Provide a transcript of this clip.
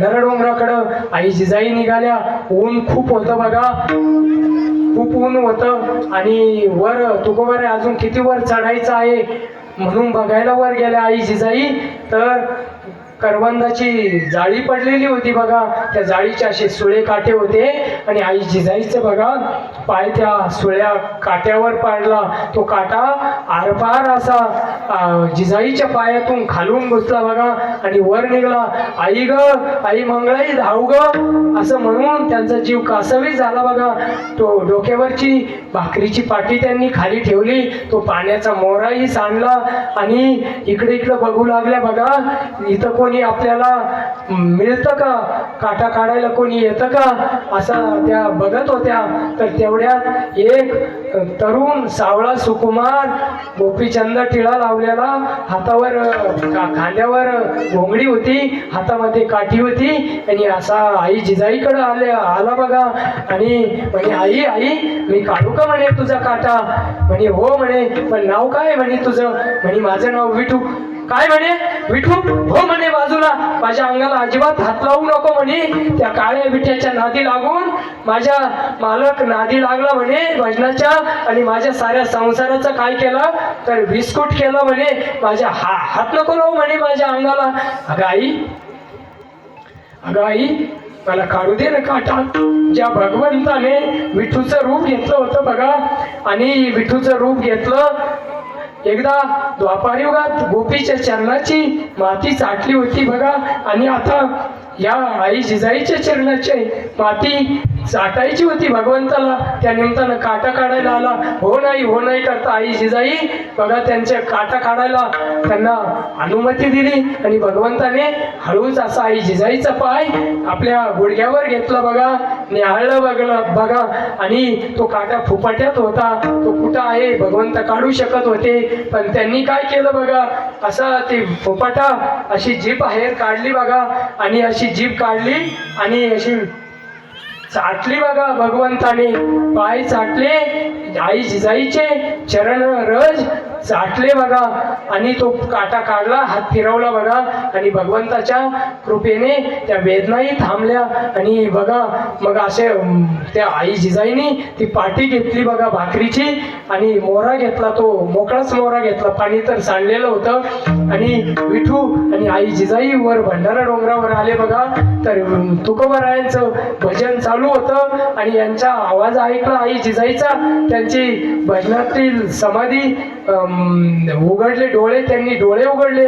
भंडारा डोंगराकडं आई जिजाई निघाल्या. ऊन खूप होतं बघा. खूप ऊन होतं. आणि वर तुकोबारे अजून किती वर चढायचं आहे? म्हणून बघायला वर गेल्या आई जिजाई तर करवंदाची जाळी पडलेली होती बघा. त्या जाळीचे असे सुळे काटे होते. आणि आई जिजाईचं बघा पाय त्या सुळ्या काट्यावर पाडला. तो काटा आरपार असा जिजाईच्या पायातून खालून घुसला बघा. आणि वर निघाला आई ग आई मंगळाई धाव ग. असं म्हणून त्यांचा जीव कासवी झाला बघा. तो डोक्यावरची भाकरीची पाटी त्यांनी खाली ठेवली. तो पाण्याचा मोराही सांडला. आणि इकडे इकडे बघू लागल्या बघा. इथं कोण आपल्याला मिळतं का? काटा काढायला कोणी येतं का? असा त्या बघत होत्या. तर तेवढ्यात एक तरुण सावळा सुकुमार गोपीचंद टिळा लावलेला हातावर खांद्यावर घोंगडी होती हातामध्ये काठी होती. आणि असा आई जिजाईकडं आले आला बघा. आणि म्हणे आई आई मी काढू का म्हणे तुझा काटा? म्हणे हो म्हणे पण नाव काय? म्हणे तुझं. म्हणे माझं नाव विठू. काय म्हणे? विठू हो म्हणे बाजूला. माझ्या अंगाला अजिबात हात लावू नको म्हणे. त्या काळ्या विठ्याच्या नादी लागून माझ्या मालक नादी लागला म्हणे भजनाच्या आणि माझ्या साऱ्या संसाराचं काय केलं? तर विस्कुट केलं म्हणे. माझ्या हा हात नको लावू म्हणे माझ्या अंगाला. अगं आई अगं आई मला काढू दे ना काटा. ज्या भगवंताने विठूचं रूप घेतलं होतं बघा. आणि विठूचं रूप घेतलं एकदा द्वापार युगात गोपीच्या चरणाची माती चाटली होती बघा. आणि आता या आई जिजाईच्या चरणाची माती चाटायची होती भगवंताला. त्या निमित्तानं काटा काढायला आला. हो नाही हो नाही करता आई जिजाई. बघा त्यांच्या काटा काढायला त्यांना अनुमती दिली आणि भगवंताने हळूच असा आई जिजाईचा पाय आपल्या गुडघ्यावर घेतला बघा. निहाळलं बघलं बघा. आणि तो काटा फुपाट्यात होता. तो कुठं आहे? भगवंत काढू शकत होते. पण त्यांनी काय केलं बघा? असा ते फोपाटा अशी जीप आहे काढली बघा. आणि अशी जीप काढली आणि अशी चाटली बघा भगवंताने. पाय चाटले आई जिजाईचे चरण रज चाटले बघा. आणि तो काटा काढला हात फिरवला बघा. आणि भगवंताच्या कृपेने त्या वेदनाही थांबल्या. आणि बघा मग असे त्या आई जिजाईनी ती पाठी घेतली बघा भाकरीची. आणि मोरा घेतला तो मोकळाच मोरा घेतला. पाणी तर सांडलेलं होतं. आणि विठू आणि आई जिजाई वर भंडारा डोंगरावर आले बघा. तर अं, तुकोबारायांचं भजन चालू होतं आणि यांचा आवाज ऐकला आई जिजाईचा. त्यांची भजनातील समाधी अं, उघडले डोळे त्यांनी डोळे उघडले.